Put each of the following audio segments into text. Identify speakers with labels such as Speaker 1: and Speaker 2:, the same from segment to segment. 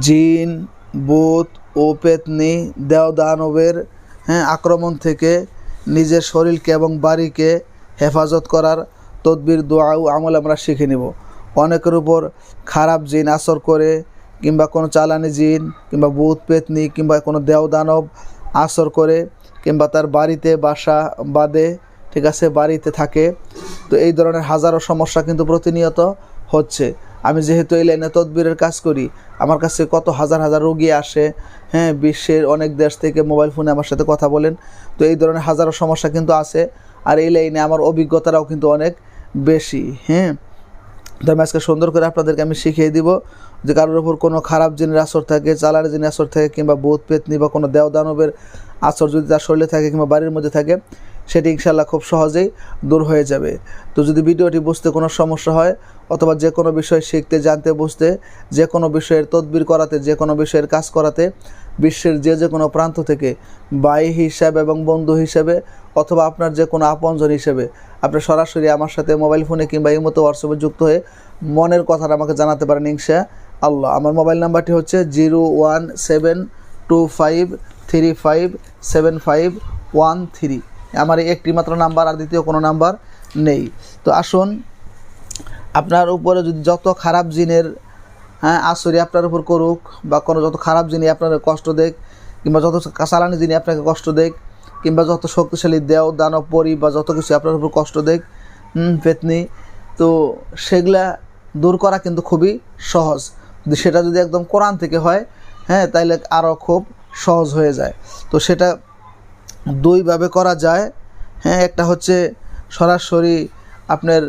Speaker 1: জিন ভূত ও পেতনি দেও দানবের হ্যাঁ আক্রমণ থেকে নিজের শরীরকে এবং বাড়িকে হেফাজত করার তদবির, দোয়া ও আমল আমরা শিখে নিব। অনেকের উপর খারাপ জিন আসর করে, কিংবা কোনো চালানি জিন, কিংবা ভূত পেতনি, কিংবা কোনো দেও দানব আসর করে, কিংবা তার বাড়িতে বাসা বাঁধে, ঠিক আছে, বাড়িতে থাকে। তো এই ধরনের হাজারো সমস্যা কিন্তু প্রতিনিয়ত হচ্ছে। আমি যেহেতু এই লাইনে তদবিরের কাজ করি, আমার কাছে কত হাজার হাজার রোগী আসে হ্যাঁ বিশ্বের অনেক দেশ থেকে মোবাইল ফোনে আমার সাথে কথা বলেন, তো এই ধরনের হাজারো সমস্যা কিন্তু আছে, আর এই লাইনে আমার অভিজ্ঞতাটাও কিন্তু অনেক বেশি হ্যাঁ। তো আমি আজকে সুন্দর করে আপনাদেরকে আমি শিখিয়ে দিব যে কারোর ওপর কোনো খারাপ জিনের আসর থাকে, চালার জিনের আসর থাকে, কিংবা ভূত, পেতনি বা কোনো দেও দানবের আসর যদি তার শরীরে থাকে কিংবা বাড়ির মধ্যে থাকে সেটি ইনশাল্লাহ খুব সহজেই দূর হয়ে যাবে। তো যদি ভিডিওটি বুঝতে কোনো সমস্যা হয় অথবা যে কোনো বিষয় শিখতে, জানতে, বুঝতে, যে কোনো বিষয়ের তদবির করাতে, যে কোনো বিষয়ের কাজ করাতে বিশ্বের যে যে কোনো প্রান্ত থেকে বাই হিসাবে এবং বন্ধু হিসেবে অথবা আপনার যে কোনো আপনজন হিসেবে আপনি সরাসরি আমার সাথে মোবাইল ফোনে কিংবা এই মতো হোয়াটসঅ্যাপে যুক্ত হয়ে মনের কথাটা আমাকে জানাতে পারেন ইনশা আল্লাহ আমার মোবাইল নাম্বারটি হচ্ছে zero one seven two five three five seven five one three. আমার একটি মাত্র নাম্বার আর দ্বিতীয় কোনো নাম্বার নেই। তো আসুন, আপনার উপরে যদি যত খারাপ জিনের হ্যাঁ আসরি আপনার উপর করুক বা কোনো যত খারাপ জিনিস আপনার কষ্ট দেখ, কিংবা যত চালানি জিনিস আপনাকে কষ্ট দেখ, কিংবা যত শক্তিশালী দেও, দানব, পরি বা যত কিছু আপনার উপর কষ্ট দেখ পেতনি, তো সেগুলা দূর করা কিন্তু খুবই সহজ। সেটা যদি একদম কোরআন থেকে হয় হ্যাঁ তাইলে আরও খুব সহজ হয়ে যায়। তো সেটা দুইভাবে করা যায়। হ্যাঁ একটা হচ্ছে সরাসরি আপনার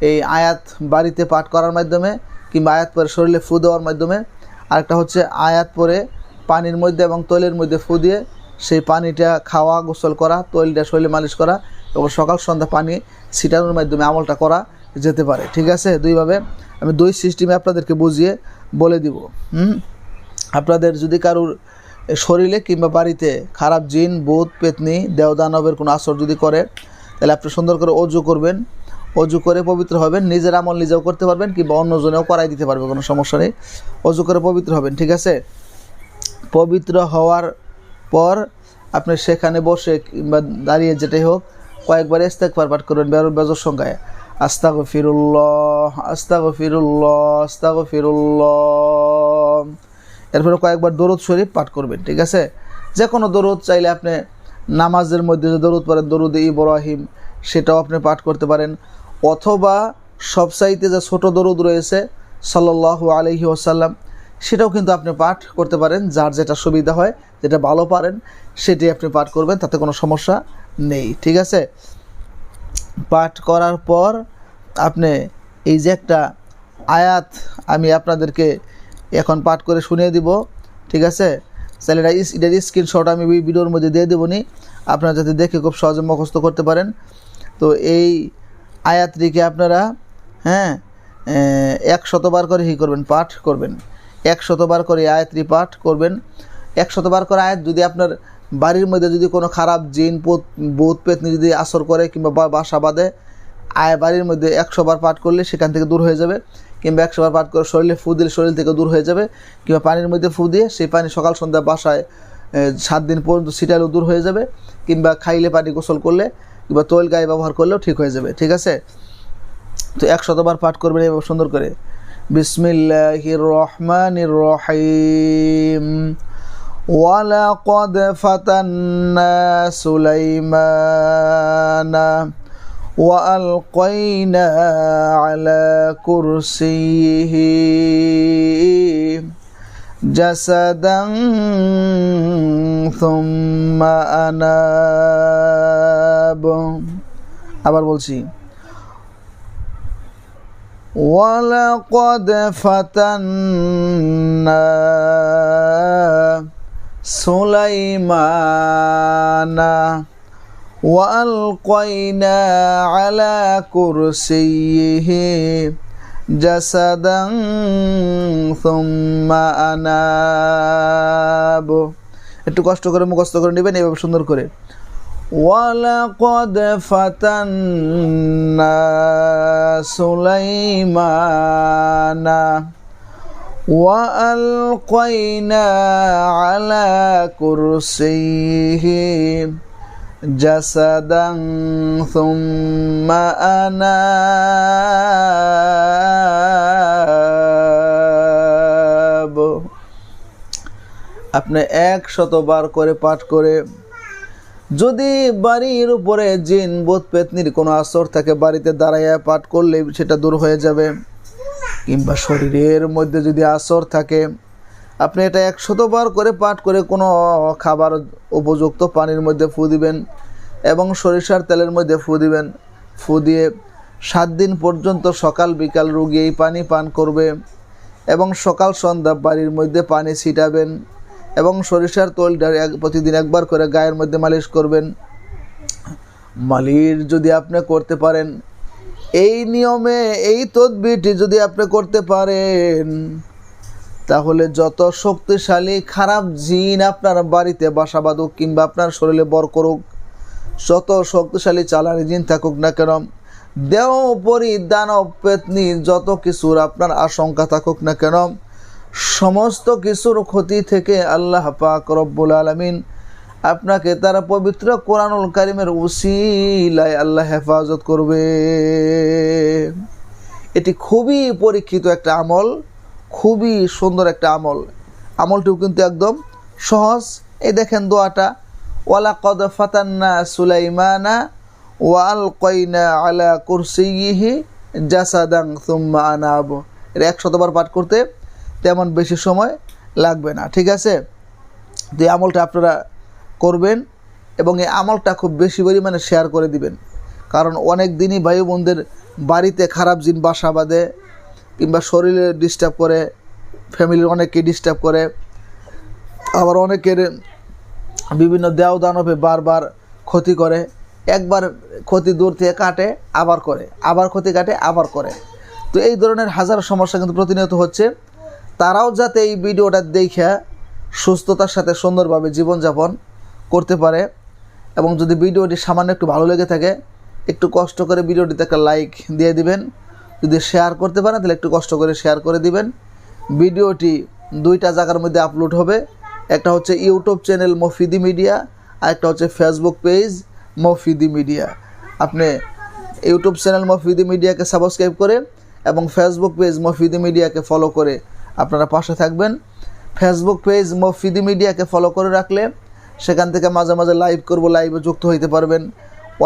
Speaker 1: এই আয়াত বাড়িতে পাঠ করার মাধ্যমে কিংবা আয়াত পরে শরীরে ফু দেওয়ার মাধ্যমে। আরেকটা হচ্ছে আয়াত পরে পানির মধ্যে এবং তৈলের মধ্যে ফু দিয়ে সেই পানিটা খাওয়া, গোসল করা, তৈলটা শরীরে মালিশ করা এবং সকাল সন্ধ্যা পানি ছিটানোর মাধ্যমে আমলটা করা যেতে পারে। ঠিক আছে? দুইভাবে আমি দুই সিস্টেমে আপনাদেরকে বুঝিয়ে বলে দিব। হুম? আপনাদের যদি কারোর শরীরে কিংবা বাড়িতে খারাপ জিন বুধ পেতনি দেওদানবের কোনো আসর যদি করে, তাহলে আপনি সুন্দর করে অজু করবেন। অজু করে পবিত্র হবেন, নিজের আমল নিজেও করতে পারবেন কিংবা অন্যজনেও করাই দিতে পারবে, কোনো সমস্যা নেই। অজু করে পবিত্র হবেন, ঠিক আছে? পবিত্র হওয়ার পর আপনি সেখানে বসে কিংবা দাঁড়িয়ে যেটাই হোক, কয়েকবার ইস্তেকবার পাঠ করবেন বেরোর বেজর সংখ্যায়। আস্তাগ ফিরুল্লাহ আস্তাগ ফিরুল্লাহ আস্তাগ ফিরুল্লাহ এরপরে কয়েকবার দরুদ শরীফ পাঠ করবেন, ঠিক আছে? যে কোনো দরুদ চাইলে আপনি নামাজের মধ্যে যে দরুদ পড়েন, দরুদ ইব্রাহিম, সেটাও আপনি পাঠ করতে পারেন। অথবা সবসাইতে যে ছোট দরুদ রয়েছে সাল্লাহ আলহি ওসাল্লাম সেটাও কিন্তু আপনি পাঠ করতে পারেন, যার যেটা সুবিধা হয়, যেটা ভালো পারেন, সেটি আপনি পাঠ করবেন, তাতে কোনো সমস্যা নেই, ঠিক আছে? পাঠ করার পর আপনি এই যে একটা আয়াত আমি আপনাদেরকে এখন পাঠ করে শুনিয়ে দিব, ঠিক আছে? তাহলে এটা এটার স্ক্রিনশট আমি ভিডিওর মধ্যে দিয়ে দেবো নি আপনারা যাতে দেখে খুব সহজে মুখস্থ করতে পারেন। তো এই আয়াতটিকে আপনারা হ্যাঁ এক শতবার করে হি করবেন, পাঠ করবেন। এক শতবার করে আয়াতটি পাঠ করবেন। এক শতবার করে আয়াত যদি আপনার বাড়ির মধ্যে যদি কোনো খারাপ জিন, পোত বোধ পেতনি যদি আসর করে কিংবা বাসা বাঁধে, আয় বাড়ির মধ্যে একশো বার পাঠ করলে সেখান থেকে দূর হয়ে যাবে। কিংবা একশোবার পাঠ করে শরীরে ফু দিলে শরীর থেকে দূর হয়ে যাবে, কিংবা পানির মধ্যে ফু দিয়ে সেই পানি সকাল সন্ধ্যা বাসায় সাত দিন পর্যন্ত ছিটালেও দূর হয়ে যাবে, কিংবা খাইলে পানি গোসল করলে, কিংবা তৈল গায়ে ব্যবহার করলেও ঠিক হয়ে যাবে, ঠিক আছে? তো একশতবার পাঠ করবেন এইভাবে সুন্দর করে। বিসমিল্লাহ রহমান রহিম ওয়ালাকদ ফাতান্না সুলাইমানা। وألقينا على كرسيه جسدا ثم أناب আবার বলছি ولقد فتنا سليمان وألقينا على كرسيه جسدا ثم أناب একটু কষ্ট করে মুখস্থ করে নেবেন এইভাবে সুন্দর করে ولقد فتنا سليمان وألقينا على كرسيه جسدا ثم أناب আপনি এক শতবার করে পাঠ করে যদি বাড়ির উপরে জিন বোধ পেতনির কোনো আসর থাকে বাড়িতে দাঁড়াইয়া পাঠ করলে সেটা দূর হয়ে যাবে কিংবা শরীরের মধ্যে যদি আসর থাকে আপনি এটা একশতবার করে পাঠ করে কোনো খাবার উপযুক্ত পানির মধ্যে ফু দিবেন এবং সরিষার তেলের মধ্যে ফু দিবেন। ফু দিয়ে সাত দিন পর্যন্ত সকাল বিকাল রুগী এই পানি পান করবে এবং সকাল সন্ধ্যা বাড়ির মধ্যে পানি ছিটাবেন এবং সরিষার তৈলটা প্রতিদিন একবার করে গায়ের মধ্যে মালিশ করবেন। মালিশ যদি আপনি করতে পারেন, এই নিয়মে, এই তদবিরটি যদি আপনি করতে পারেন তাহলে যত শক্তিশালী, খারাপ জিন আপনার বাড়িতে বাসা বাঁধুক কিংবা আপনার শরীরে বর করুক, যত শক্তিশালী, চালানি জিন থাকুক না কেন, দেহ পরি দানব পেতনি যত কিছুর আপনার আশঙ্কা থাকুক না কেন, সমস্ত কিছুর ক্ষতি থেকে আল্লাহ পাক রব্বুল আলমিন আপনাকে তারা পবিত্র কোরআনুল কারিমের উসিলায় আল্লাহ হেফাজত করবে। এটি খুবই পরীক্ষিত একটা আমল। খুবই সুন্দর একটা আমল। আমলটিও কিন্তু একদম সহজ। এই দেখেন দোয়াটা ওয়ালা কদ ফাতান্না সুলাইমানা ওয়াল কয়না আলা কুরসিহি জাসাদাং সুম্মা আনাব। এর একশতবার পাঠ করতে তেমন বেশি সময় লাগবে না, ঠিক আছে? তো আমলটা আপনারা করবেন এবং এই আমলটা খুব বেশি পরিমাণে শেয়ার করে দিবেন। কারণ অনেক দিনই ভাই বাড়িতে খারাপ জিন বাসা বাঁধে কিংবা শরীরে ডিস্টার্ব করে ফ্যামিলির অনেককে ডিস্টার্ব করে। আবার অনেকের বিভিন্ন দেও দানবে বারবার ক্ষতি করে। একবার ক্ষতি দূর থেকে কাটে, আবার করে। আবার ক্ষতি কাটে, আবার করে। তো এই ধরনের হাজার সমস্যা কিন্তু প্রতিনিয়ত হচ্ছে। তারাও যাতে এই ভিডিওটা দেখে সুস্থতার সাথে সুন্দরভাবে জীবনযাপন করতে পারে এবং যদি ভিডিওটি সামান্য একটু ভালো লেগে থাকে, একটু কষ্ট করে ভিডিওটিতে একটা লাইক দিয়ে দিবেন। যদি শেয়ার করতে পারেন, তাহলে একটু কষ্ট করে শেয়ার করে দিবেন। ভিডিওটি দুইটা জায়গার মধ্যে আপলোড হবে। একটা হচ্ছে ইউটিউব চ্যানেল মফিদি মিডিয়া আর একটা হচ্ছে ফেসবুক পেজ মফিদি মিডিয়া আপনি ইউটিউব চ্যানেল মফিদি মিডিয়াকে সাবস্ক্রাইব করে এবং ফেসবুক পেজ মফিদি মিডিয়াকে ফলো করে আপনারা পাশে থাকবেন। ফেসবুক পেজ মফিদি মিডিয়াকে ফলো করে রাখলে সেখান থেকে মাঝে মাঝে লাইভ করব লাইভে যুক্ত হইতে পারবেন।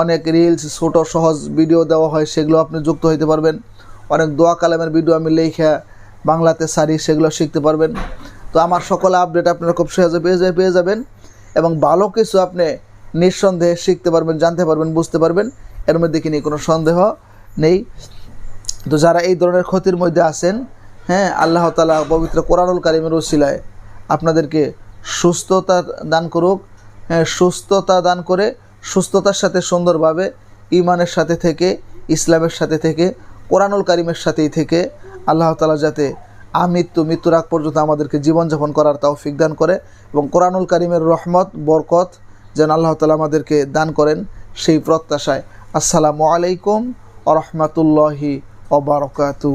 Speaker 1: অনেক রিলস ছোটো, সহজ ভিডিও দেওয়া হয়, সেগুলো আপনি যুক্ত হইতে পারবেন। অনেক দোয়া কালামের ভিডিও আমি লেখা বাংলাতে সারি সেগুলো শিখতে পারবেন। তো আমার সকল আপডেট আপনারা খুব সহজে পেয়ে যাবে পেয়ে যাবেন এবং ভালো কিছু আপনি নিঃসন্দেহে শিখতে পারবেন, জানতে পারবেন, বুঝতে পারবেন। এর মধ্যে কি কোনো সন্দেহ নেই। তো যারা এই ধরনের ক্ষতির মধ্যে আছেন হ্যাঁ আল্লাহ তালা পবিত্র কোরআনুল কারিমের ওসিলায় আপনাদেরকে সুস্থতা দান করুক হ্যাঁ সুস্থতা দান করে সুস্থতার সাথে সুন্দরভাবে ইমানের সাথে থেকে, ইসলামের সাথে থেকে কোরআনুল কারিমের সাথেই থেকে আল্লাহ তালা যাতে আমৃত্যু মৃত্যুর আগ পর্যন্ত আমাদেরকে জীবনযাপন করার তাও দান করে এবং কোরআনুল কারিমের রহমত, বরকত যেন আল্লাহ তালা আমাদেরকে দান করেন সেই প্রত্যাশায়। আসসালামু আলাইকুম আ রহমতুল্লাহি অবরকাতু